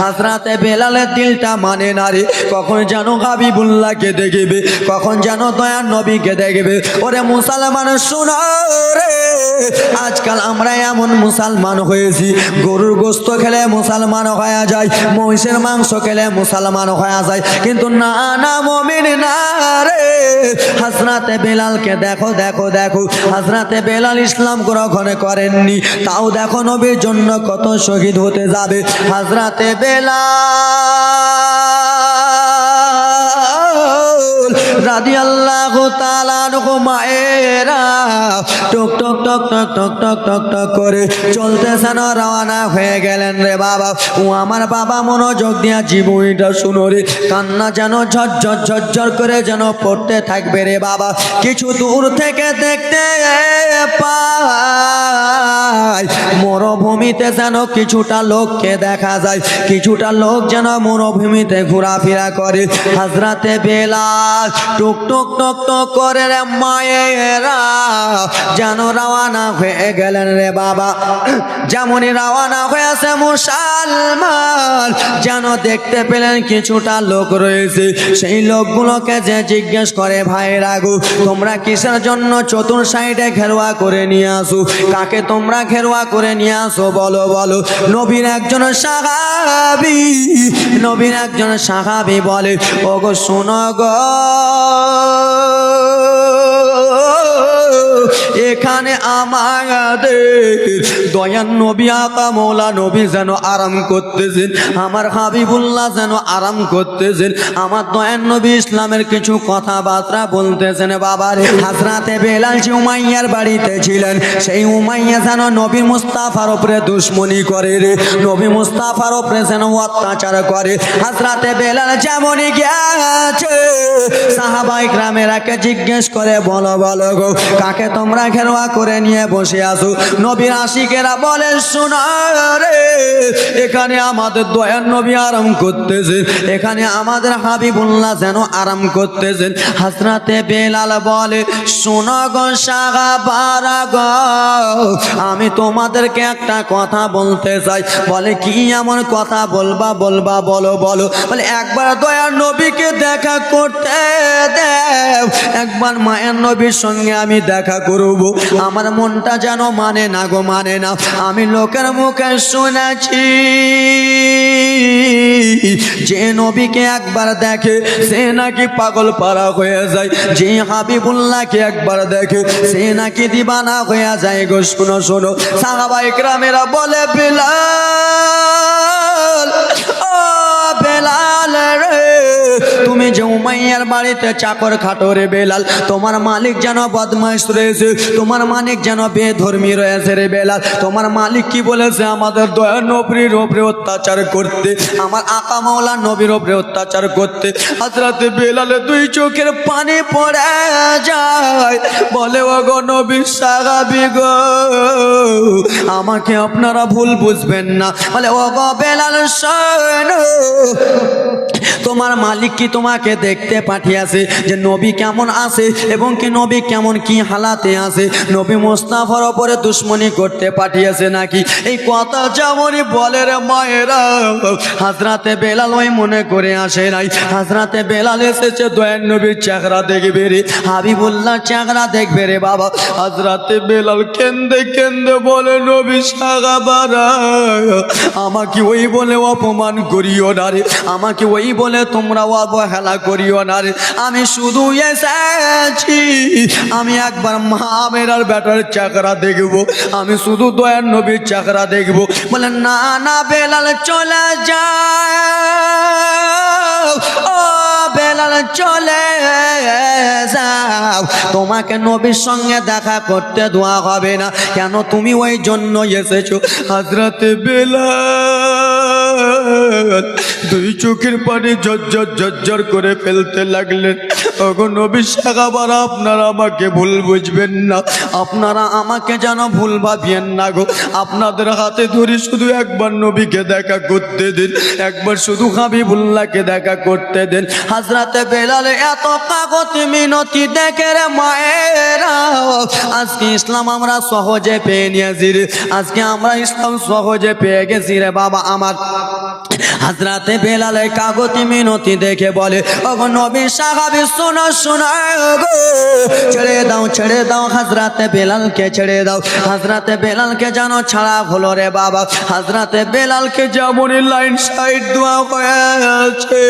হাজরাতে বেলালের দিলটা মানে না কখন যেন হাবিবুল্লাহকে দেখবে? কখন যেন দয়ার নবীকে দেখবে? ওরে মুসলমান, শোনো রে। আজকাল আমরা এমন মুসলমান হয়েছি, গরুর গোস্ত খেলে মুসলমান হয়ে যায়, মহিষের মাংস খেলে মুসলমান হয়ে যায়। কিন্তু না না, মমিন না রে। হাজরাতে বেলালকে দেখো দেখো দেখো। হাজরাতে বেলাল ইসলাম গ্রহণ করেননি। তাও দেখো নবীর জন্য কত শহীদ হতে যাবে। হাজরাতে বেলাল বেলাল। রাদি আল্লাহ টক টক টক টক টক টক টক টক করে চলতেছেন, রওনা হয়ে গেলেন রে বাবা। ও আমার বাবা, মনোযোগ দিয়া জীবনটা শুনো রে। কান্না যেন ঝরঝর ঝরঝর করে যেন পড়তে থাকবে রে বাবা। কিছু দূর থেকে দেখতে মরুভূমিতে যেন কিছুটা লোককে দেখা যায়। কিছুটা লোক যেন মরুভূমিতে ঘোরাফেরা করে। হাজরাতে বেলাল টুক টুক টুক টুক করে রে মায়েরা, যেন রওয়ানা হয়ে গেলেন রে বাবা। যেমনই রওয়ানা হয়েছে মুসলমান, যেন দেখতে পেলেন কিছুটা লোক রয়েছে। সেই লোকগুলোকে যে জিজ্ঞেস করে, ভাই রাগু, তোমরা কিসের জন্য চতুর সাইডে ঘেরোয়া করে নিয়ে আসো? কাকে তোমরা ঘেরোয়া করে নিয়ে আসো? বলো বলো। নবীর একজন সাহাবি, নবীর একজন সাহাবি বলে, ওগো, শোনো গো 啊。এখানে আমাদের দয়ান নবী আকা মৌলা নবী যেন আরাম করতেছেন, আমার হাবিবুল্লাহ যেন আরাম করতেছেন, আমার দয়ান নবী ইসলামের কিছু কথাবার্তা বলতেছেন। বাবারে, হাজরাতে বেলাল যে উমাইয়ার বাড়িতে ছিলেন, সেই উমাইয়া যেন নবী মুস্তাফার উপরে দুশ্মনী করে রে, নবী মুস্তাফার ওপরে যেন অত্যাচার করে। হাজরাতে বেলাল যেমনই গেছে সাহাবাই গ্রামেরাকে জিজ্ঞেস করে, বলো বলো গো, কাকে তোমরা ঘেরোয়া করে নিয়ে বসে আসো নবীর আশিকেরা বলে শোনা রে, এখানে আমাদের দয়ার নবী আরাম করতেছেন এখানে আমাদের হাবিবুল্লাহ যেন আরাম করতেছেন হাসরাতে বেলাল বলে, শোনা গো সাহাবারা গো, আমি তোমাদেরকে একটা কথা বলতে চাই। বলে, কি এমন কথা বলবা বলবা, বলো বলো। বলে, একবার দয়ার নবীকে দেখা করতে দেব একবার মায়ের নবীর সঙ্গে আমি দেখা করব। আমার মনটা যেন মানে না গো মানে না। আমি লোকের মুখে শুনেছি যে নবীকে একবার দেখে সে নাকি পাগল পারা হয়ে যায়। যে হাবিবুল্লাহকে একবার দেখে সে নাকি দিবানা হয়ে যায় গো, শোনো শোনো। সাহাবাই গ্রামেরা বলে, বিলাল, ও বেলাল রে তুমি যে উমাইয়ার বাড়িতে চাকর খাটো রে বেলাল, তোমার মালিক যেন বদমাইশ রয়েছে, তোমার মালিক যেন বেধর্মী রয়েছে রে বেলাল, তোমার মালিক কি বলেছে আমাদের দয়া নবীর ওপরে অত্যাচার করতে, আমার আকা মাওলা নবীর ওপরে অত্যাচার করতে, হাজরাতে বেলালে দুই চোখের পানি পড়ে যায় বলে ও গো নবী সাগাবি গো, আমাকে আপনারা ভুল বুঝবেন না। বলে ও গো বেলাল তোমার মালিক কি তোমাকে দেখতে পাঠিয়েছে যে নবী কেমন আছে এবং কি নবী কেমন কি হালাতে আছে? নবী মোস্তাফার ওপরে দুশ্মনী করতে পাঠিয়েছে নাকি? এই কথা যেমনই বলে রে মায়েরা, হাজরাতে বেলাল ওই মনে করে আসে নাই। হাজরাতে বেলাল এসেছে দয়ান নবীর চেহারা দেখবে রে। হাবিবুল্লাহ চেহারা দেখবে রে বাবা হাজরাতে বেলাল কেন্দে কেন্দে বলে, নবী সাগাবারা, আমাকে ওই বলে অপমান করিও না রে, আমাকে ওই বলে তোমরা অবহেলা করিও না রে। আমি শুধু এসেছি, আমি একবার মা মেরার বেটার চাকরা দেখব, আমি শুধু দয়ার নবীর চাকরা দেখব। বলে, না না, বেলাল, চলে যাও, ও বেলাল, চলে যাও। তোমাকে নবীর সঙ্গে দেখা করতে দোয়া হবে না। কেন তুমি ওই জন্য এসেছ? হাজরাতে বেলা দুই চোখের পানি ঝরঝর ঝরঝর করে ফেলতে লাগলেন। ওগো নবী সাগাবার আপনারা আমাকে ভুল বুঝবেন না। আপনারা আমাকে যেন ভুল ভাবিয়েন না গো। আপনাদের হাতে ধরে শুধু একবার নবীকে দেখা করতে দিন। একবার শুধু হাবিবুল্লাহকে দেখা করতে দেন। হাজরাতে বেলালে, এত কাগতি মিনতি দেখে রে মায়েরা। আজকে ইসলাম আমরা সহজে পেয়ে নিয়েছি রে। আজকে আমরা ইসলাম সহজে পেয়ে গেছি রে বাবা আমার। হাজরাতে বেলালে কাগতি মিনতি দেখে বলে, ওগো নবী সাহাবি ছেড়ে দাও ছেড়ে দাও, হাজরাতে বেলালকে ছেড়ে দাও। হাজরাতে বেলালকে জানো ছাড়া হলো রে বাবা। হাজরাতে বেলালকে যেমনই লাইন সাইড দোয়া হয়েছে,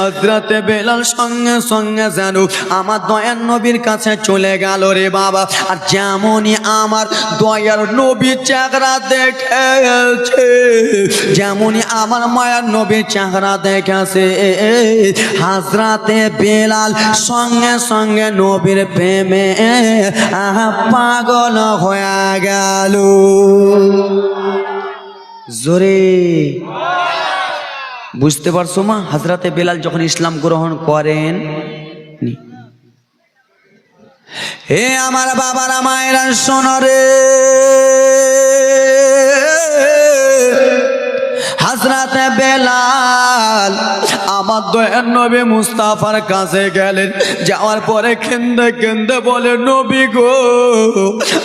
হাজরাতে বেলাল সঙ্গে সঙ্গে যেন আমার দয়ার নবীর কাছে চলে গেল রে বাবা। আর যেমনই আমার দয়ার নবী চেহারা দেখেছে, যেমনই আমার মায়ার নবীর চেহারা দেখেছে, হাজরাতে বেলাল সঙ্গে সঙ্গে নবীর প্রেমে পাগল হয়ে গেল। জোরে। বুঝতে পারছ মা? হাজরাতে বেলাল যখন ইসলাম গ্রহণ করেন হে আমার বাবারা, মায়েরা সোনরে হাজরাতে বেলাল আমার দয়ার নবী মুস্তাফার কাছে গেলেন। যাওয়ার পরে কেন্দে কেন্দে বলে, নবী গো,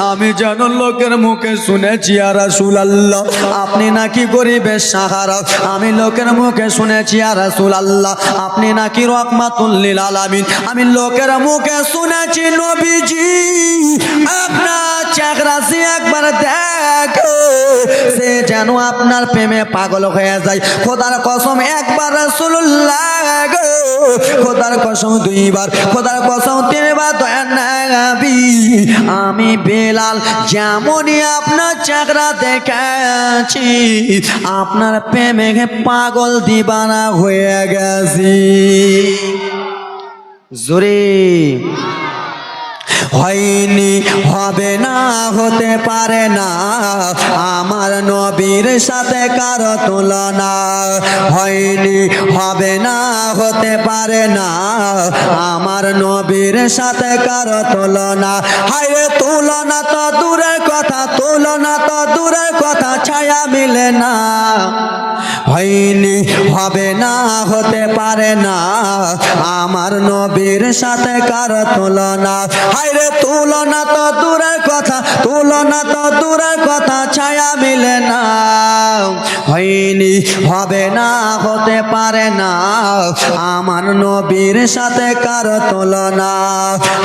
আমি যেন লোকের মুখে শুনেছি আর আল্লাহ আপনি নাকি গরিবের সাহারা। আমি লোকের মুখে শুনেছি আর আল্লাহ আপনি নাকি রহমাতুল্লিল আলামিন। আমি লোকের মুখে শুনেছি নবীজি। আপনার চাকরাসি একবার দেখো, সে যেন আপনার প্রেমে পাগল হয়ে যায়। খোদার কসম, একবার রাসূলুল্লাহ গো। খোদার কসম দুইবার, খোদার কসম তিনবার, দয়া নবী। আমি বেলাল, যেমনই আপনার চাকরা দেখেছি আপনার প্রেমে পাগল দিবানা হয়ে গেছি। জোরে। হয়নি, হবে না, হতে পারে না। আমার নবীর সাথে কারও তুলনা হয়নি, হবে না, হতে পারে না। আমার নবীর সাথে কারও তুলনা, হায়, তুলনা তো দূরের কথা, তুলনা তো দূরের কথা, ছায়া মিলে না। হয়নি, হবে না, হতে পারে না। আমার নবীর সাথে কার তুলনা? হাইরে তুলনা তো দূরের কথা তুলনা তো দূরের কথা ছায়া মিলে না। হয়নি, হবে না, হতে পারে না। আমার নবীর সাথে কারও তুলনা।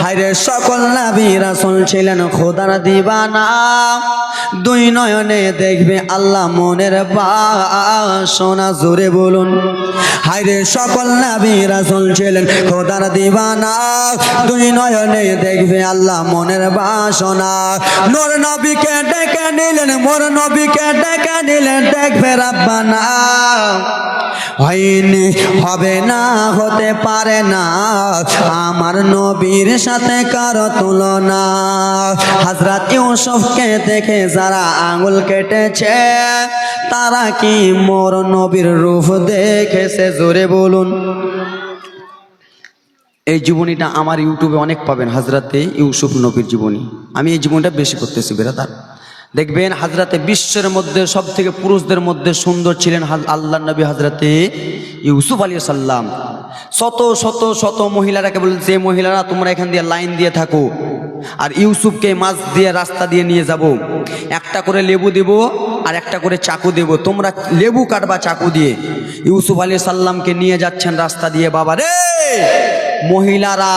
হায়রে সকল নবী রাসূল ছিলেন খোদার দিবানা। দুই নয়নে দেখবে আল্লাহ মনের বাসনা, জোরে বলুন। হায়রে সকল নবী রাসূল ছিলেন খোদার দিবানা। দুই নয়নে দেখবে আল্লাহ মনের বাসনা। নবীকে ডেকে নিলেন, মোর নবীকে ডেকে নিলেন। দেখবে রাব্বানা, হয়নি, হবে না, হতে পারে না। আমার নবীর সাথে কারও তুলনা। হাজরাত ইউসুফকে দেখে যারা আঙুল কেটেছে, তারা কি মোর নবীর রূপ দেখেছে? জোরে বলুন। এই জীবনীটা আমার ইউটিউবে অনেক পাবেন, হাজরাতে ইউসুফ নবীর জীবনী। আমি এই জীবনটা বেশি করতেছি বেরাদার। দেখবেন হাজরাতে বিশ্বের মধ্যে সব থেকে পুরুষদের মধ্যে সুন্দর ছিলেন আল্লাহ নবী হাজরাতে ইউসুফ আলী সাল্লাম। শত শত শত মহিলারাকে বলেন যে মহিলারা, তোমরা এখান দিয়ে লাইন দিয়ে থাকো। আর ইউসুফকে মাছ দিয়ে রাস্তা দিয়ে নিয়ে যাব। একটা করে লেবু দেব আর একটা করে চাকু দেব। তোমরা লেবু কাটবা চাকু দিয়ে। ইউসুফ আলী সাল্লামকে নিয়ে যাচ্ছেন রাস্তা দিয়ে বাবা রে মহিলারা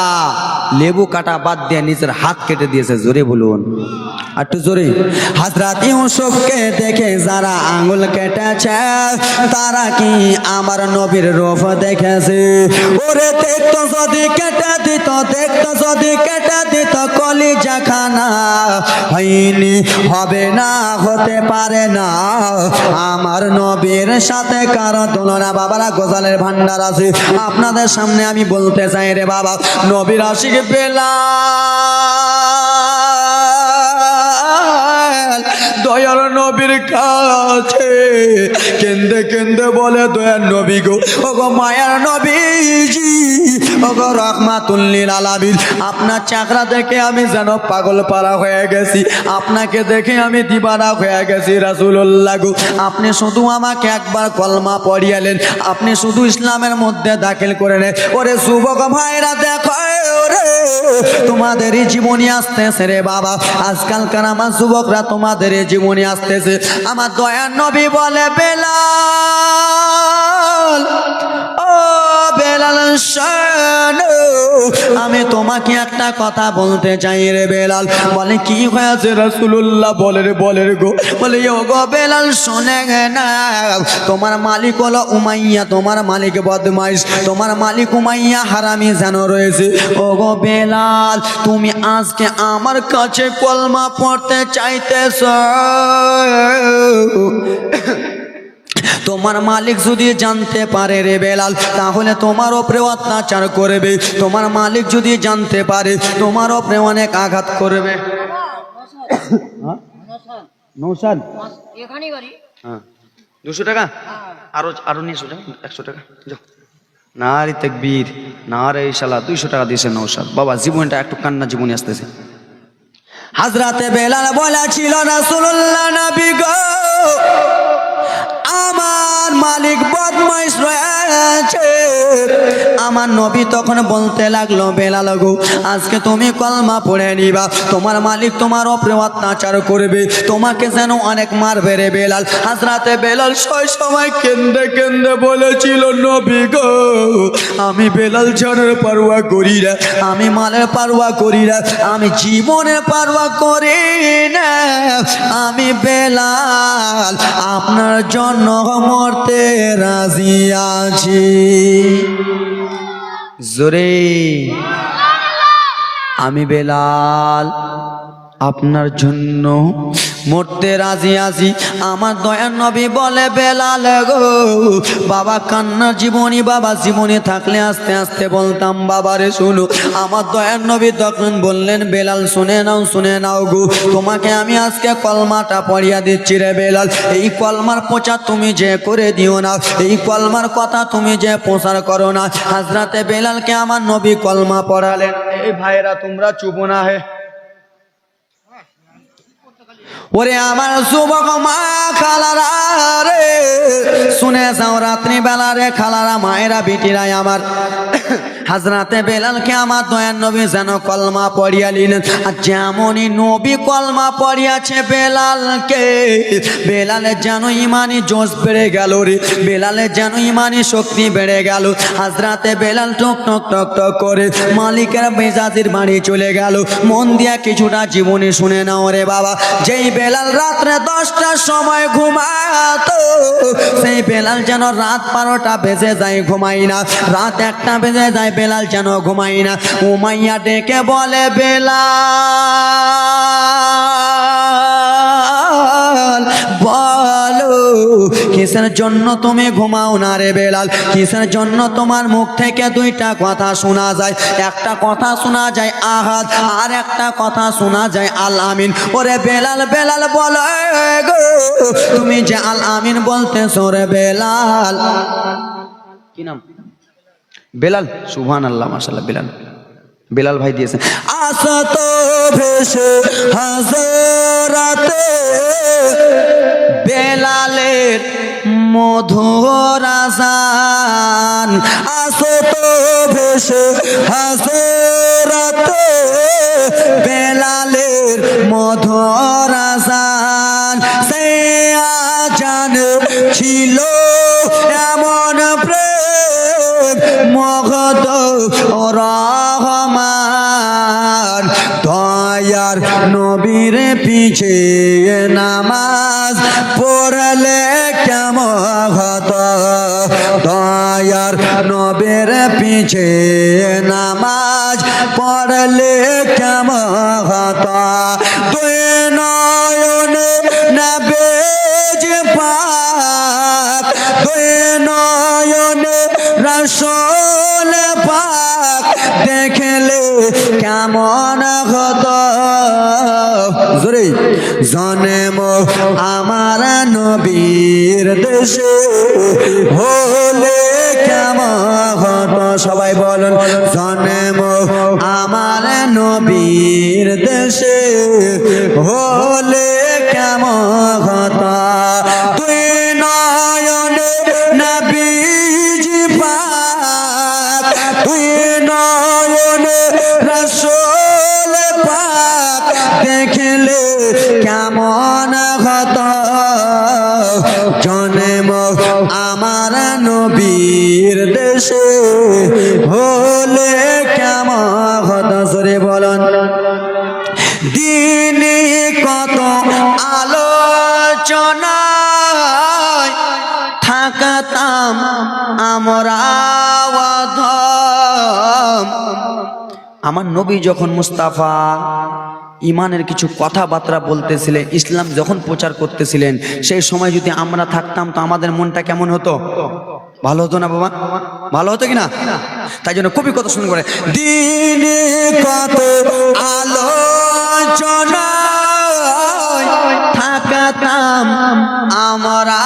লেবু কাটা বাদ দিয়ে নিজের হাত কেটে দিয়েছে, জোরে বলুন। একটু জোরে। হাজরাত ইউসুফকে দেখে যারা আঙুল কেটেছে, তারা কি আমার নবীর রূপ দেখেছে? ওরে দেখতো যদি কেটে দিত, দেখতো যদি কেটে দিত কলিজা খানা হয়নি, হবে না, হতে পারে না। আমার নবীর সাথে কারও তুলনা, বাবারা, গোজালের ভান্ডার আছে। আপনাদের সামনে আমি বলতে চাই রে বাবা, নবীর আশিক বেলা দয়ার নবীর কাছে কেন্দে কেন্দে বলে দয়ার নবী গো ও গো মায়ার নবীজি আপনার চাকরা দেখে আমি যেন পাগল পাড়া হয়ে গেছি। আপনাকে দেখে আমি দিবানা হয়ে গেছি রাসূলুল্লাহ গো। আপনি শুধু আমাকে একবার কলমা পড়িয়ালেন, আপনি শুধু ইসলামের মধ্যে দাখিল করে নেন। ওরে যুবক ভাইরা দেখো, ওরে, তোমাদেরই জীবনী আসতেছে রে বাবা। আজকালকার আমার যুবকরা তোমাদের জীবনী আসতেছে। আমার দয়ার নবী বলে বেলা। আমি তোমাকে একটা কথা বলতে চাই রে বেলাল। বলে, কি হয়েছে রসুল্লাহ বলে রে বলে রে গো। বলে ও গো বেলাল, শোনে না। তোমার মালিক হলো উমাইয়া, তোমার মালিক বদমাইশ, তোমার মালিক উমাইয়া হারামি যেন রয়েছে। ও গো বেলাল, তুমি আজকে আমার কাছে কলমা পড়তে চাইতেছ। তোমার মালিক যদি জানতে পারে রে বেলাল তাহলে তোমার ওপরে অত্যাচার করবে। তোমার মালিক যদি জানতে পারে তোমার ওপরে অনেক আঘাত করবে। নৌসাদ হ্যাঁ। দুশো টাকা? আরও আরও নিয়েছো একশো টাকা যাও। না রে তেকবীর না রে শালা দুইশো টাকা দিয়েছে নৌসাদ বাবা জীবনটা একটু কান্না জীবনে আসতেছে। হাজরাতে বেলাল বলেছিল রাসূলুল্লাহ নবী গো মালিক বদমাইশ রয়েছে। আমার নবী তখন বলতে লাগল, বেলাল গো, আজকে তুমি কলমা পড়ে নিবা। তোমার মালিক তোমার ওপরে অত্যাচার করবে। তোমাকে যেন অনেক মারবে রে বেলাল। হাজরাতে বেলাল ছয় সময় কেন্দ্রে কেন্দ্রে বলেছিল, নবী গো, আমি বেলাল জানের পারুয়া করি না আমি মালের পারুয়া করি না আমি জীবনের পারুয়া করি না। আমি বেলাল আপনার জন্য মরতে রাজি আছি। জোরে। আমি বেলাল আপনার জন্য মরতে রাজি আছি। আমার দয়ার নবী বলে, বেলাল গো, বাবা কান্নার জীবনী, বাবা জীবনে থাকলে আস্তে আস্তে বলতাম বাবারে শুনো, আমার দয়ার নবী তখন বললেন, বেলাল শুনে নাও শুনে নাও গো, তোমাকে আমি আজকে কলমাটা পড়িয়া দিচ্ছি রে বেলাল। এই কলমার প্রচার তুমি যে করে দিও না, এই কলমার কথা তুমি যে প্রচার করো না। হাজরাতে বেলালকে আমার নবী কলমা পড়ালেন এই ভাইরা তোমরা চুপ না হে ওরে আমার যুবক মা খালারা রে। শুনে যাও রাত্রিবেলা রে খালারা মায়েরা বিটিরাই আমার হাজরাতে বেলালকে আমার দয়ার নবী যেন কলমা পড়িয়ালিলেন আর যেমনই নবী কলমা পড়িয়াছে বেলালকে বেলালের যেন ইমানি জোশ বেড়ে গেল রে বেলালের যেন ইমানি শক্তি বেড়ে গেল। হাজরাতে বেলাল টক টক টক টক করে মালিকের মেজাজির বাড়ি চলে গেল। মন দিয়া কিছুটা জীবনী শুনে নাও রে বাবা। যেই বেলাল রাত্রে দশটার সময় ঘুমাতো, সেই বেলাল যেন রাত বারোটা বেজে যায় ঘুমাই না। রাত একটা বেজে যায় বেলাল যেন ঘুমাই না, উমাইয়া ডেকে বলে, বেলাল, বলো, কিসের জন্য তুমি ঘুমাও না রে বেলাল? কিসের জন্য তোমার মুখ থেকে দুইটা কথা শোনা যায়? একটা কথা শোনা যায় আহাদ, আর একটা কথা শোনা যায় আল আমিন। ওরে বেলাল বেলাল বলো তুমি যে আল আমিন বলতেছো রে বেলাল। কি নাম? বেলাল সুবহান আল্লাহ মাশাল্লাহ বেলাল। বেলাল ভাই দিয়েছেন আসত ভেসে হাজরাতে, বেলালের মধুর আসান আসত ভেসে হাজরাতে, বেলালের মধুর আসান সে আজান ছিল মগত রহমান। দয়ার নবীর পিছে নামাজ পড়লে কেমন হত দয়ার নবীর পিছে নামাজ পড়লে কেমন হত নয়ন রসল পাক দেখলে কেমন হতো? জন্ম আমার নবীর দেশে হলে কেমন হতো? সবাই বলুন জন্ম আমার নবীর দেশে হলে কেমন হতো? তুই নয়ন রসোল পাক দেখলে কেমন হত? জন্ম আমার নবীর দেশে হলে আমার নবী যখন মুস্তাফা ইমানের কিছু কথাবার্তা বলতেছিলেন, ইসলাম যখন প্রচার করতেছিলেন, সেই সময় যদি আমরা থাকতাম, তো আমাদের মনটা কেমন হতো? ভালো হতো না বাবা? ভালো হতো কি না তাই জন্য কবি কত শুনে করে দিনে কত থাকতাম, আমরা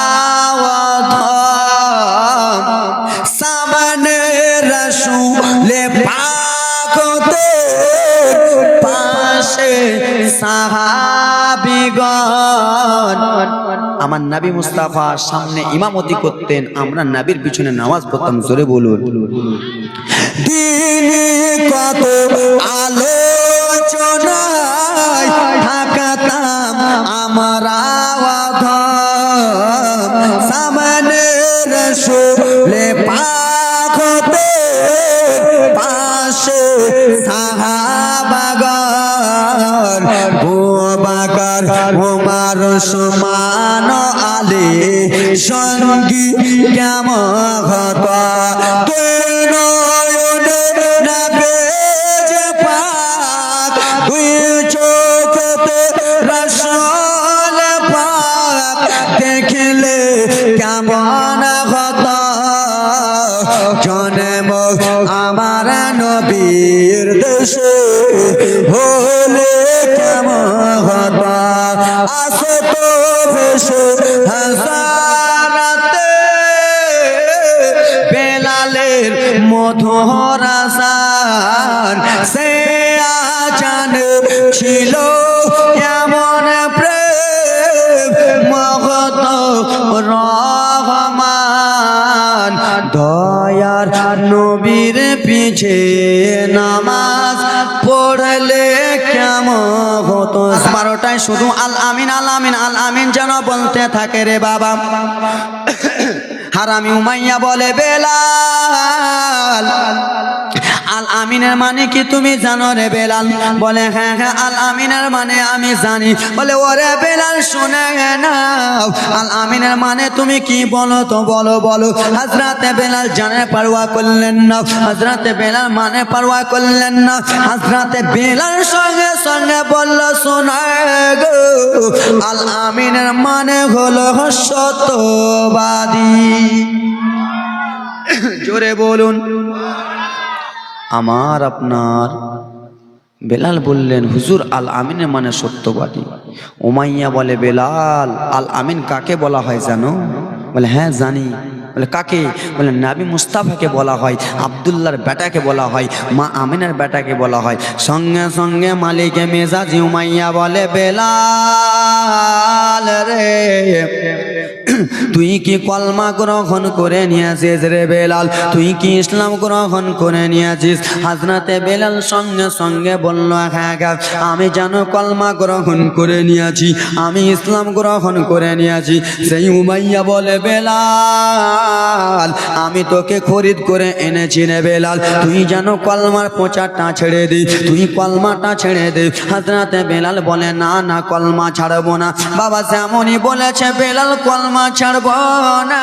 সাহাবিগণ। আমার নাবি মুস্তাফার সামনে ইমামতি করতেন আমরা নাবির পিছনে নামাজ পড়তাম জোরে বলুন। দিনে কত আলোচনায় ওমার সমান আলে সঙ্গী কেমন আমার নবীর দেশে হলে কেমন আসে তো বেশে হাজারাতে বেলালের সে আজান ছিল পিছে নামাজ পড়লে কেমন হতো? বারোটায় শুধু আল আমিন আল আমিন আল আমিন যেন বলতে থাকে রে বাবা। হারামি উমাইয়া বলে আল আমিনের মানে কি তুমি জানো রে বেলাল? বলে হ্যাঁ হ্যাঁ আল আমিনের মানে আমি জানি। বলে, ওরে বেলাল, শুনে নাও। আল আমিনের মানে তুমি কি বলো তো বলো বলো। হাজরাতে বেলাল জানে পারোয়া করলেন না। হাজরাতে বেলাল মানে পারোয়া করলেন না। হাজরাতে বেলাল সঙ্গে সঙ্গে বলল শোনায় গো আল আমিনের মানে হলো সত্যবাদী। জোরে বলুন। আমার আপনার। বেলাল বললেন, হুজুর আল আমিনের মানে সত্যবাদী। ওমাইয়া বলে, বেলাল আল আমিন কাকে বলা হয় জানো? বলে হ্যাঁ জানি। বলে, কাকে? বলে, নাবি মুস্তাফাকে বলা হয় আবদুল্লার বেটাকে বলা হয়, মা আমিনের বেটাকে বলা হয়। সঙ্গে সঙ্গে মালিকে মেজাজি উমাইয়া বলে, বেলাল রে। তুই কি কলমা গ্রহণ করে নিয়েছিস রে বেলাল? তুই কি ইসলাম গ্রহণ করে নিয়েছিস? হাজরাতে বেলাল সঙ্গে সঙ্গে বলল হ্যাঁ আমি যেন কলমা গ্রহণ করে নিয়েছি, আমি ইসলাম গ্রহণ করে নিয়েছি। সেই উমাইয়া বলে, বেলাল, আমি তোকে খরিদ করে এনেছি রে বেলাল। তুই যেন কলমার প্রচারটা ছেড়ে দি, তুই কলমাটা ছেড়ে দে। হাজরাতে বেলাল বলে, না না, কলমা ছাড়বো না। বাবা যেমনই বলেছে, বেলাল, কলমা ছাড়বো না।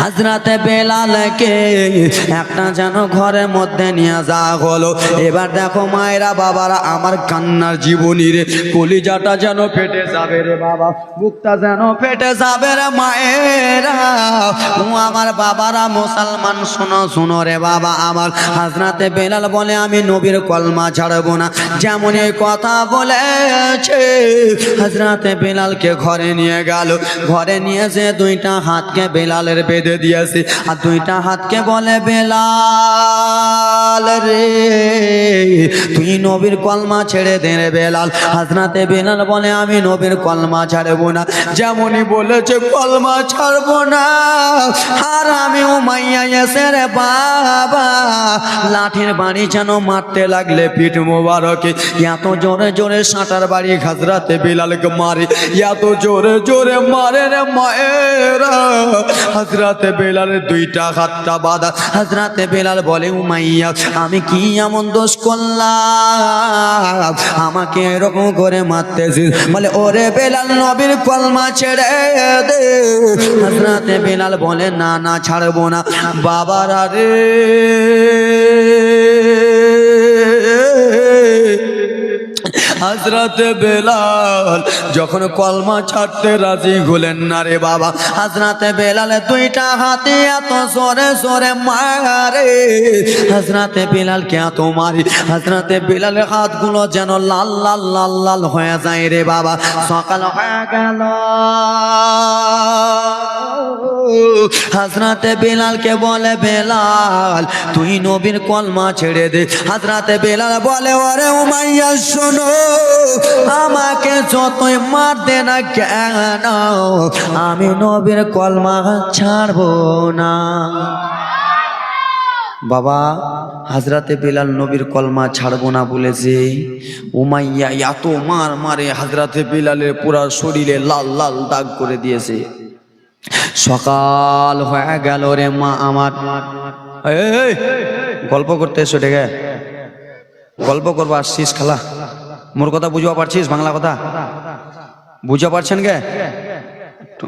হাজরাতে বেলালকে একটা যেন ঘরের মধ্যে নিয়ে যাওয়া হলো। এবার দেখো মায়েরা, বাবারা, আমার কান্নার জীবনী রে, কলিজাটা যেন ফেটে যাবে রে বাবা, বুকটা যেন ফেটে যাবে রে মায়েরা। ও আমার বাবারা, মুসলমান, শোনো শোনো রে বাবা, আমার হাজরাতে বেলাল বলে, আমি নবীর কলমা ছাড়বো না। যেমন এই কথা বলেছে হাজরাতে বেলালকে ঘরে নিয়ে গেল। ঘরে নিয়ে যে দুইটা হাতকে বেলালের বেঁধে দিয়েছে। আর দুইটা হাতকে বলে, বেলাল রে, তুই নবীর কলমা ছেড়ে দে রে বেলাল। হাজরাতে বেলাল বলে, আমি নবীর কলমা ছাড়বো না। যেমনই বলেছে, কলমা ছাড়বো না। আর আমি উমাইয়া এসে রে বাবা। লাঠির বাড়ি যেন মারতে লাগলে পিঠ মোবারকে। এত জোরে জোরে সাঁটার বাড়ি হাজরাতে বিলালকে মারে। এত জোরে জোরে মারে রে মায়েরা। হাজরাতে বেলালের দুইটা হাতটা বাঁধা। হাজরাতে বেলাল বলে, উমাইয়া, আমি কি এমন দোষ করলাম? আমাকে এরকম করে মারতেছিস? বলে, ওরে বেলাল, নবীর কলমা ছেড়ে দে। হাজরাতে বেলাল বলে, না না, ছাড়বো না। বাবার আরে হাজরাতে বেলাল যখন কলমা ছাড়তে রাজি হলেন না রে বাবা হাজরাতে বেলালে দুইটা হাতে এত সরে সরে মারে। হাজরাতে বেলালকে এত মারি হাজরাতে বেলালের হাতগুলো যেন লাল লাল লাল লাল হয়ে যায় রে বাবা। সকাল হয়ে গেল। হাজরাতে বেলালকে বলে, বেলাল, তুই নবীর কলমা ছেড়ে দে। হাজরাতে বেলাল বলে, ওরে উমাইয়া, শোনো, আমাকে যতই মারতে না কেন, আমি নবীর কলমা ছাড়বো না। বাবা, হাজরাতে বেলাল নবীর কলমা ছাড়বো না বলেছে। উমাইয়া এত মার মারে হাজরাতে বেলালের পুরা শরীরে লাল লাল দাগ করে দিয়েছে। সকাল হয়ে গেল রে মা আমার। গল্প করতে এসো ডেকে। গল্প করব, আসছিস খালা। মোর কথা বুঝবা পারছিস, বাংলা কথা? বুঝা পারছেন গে একটু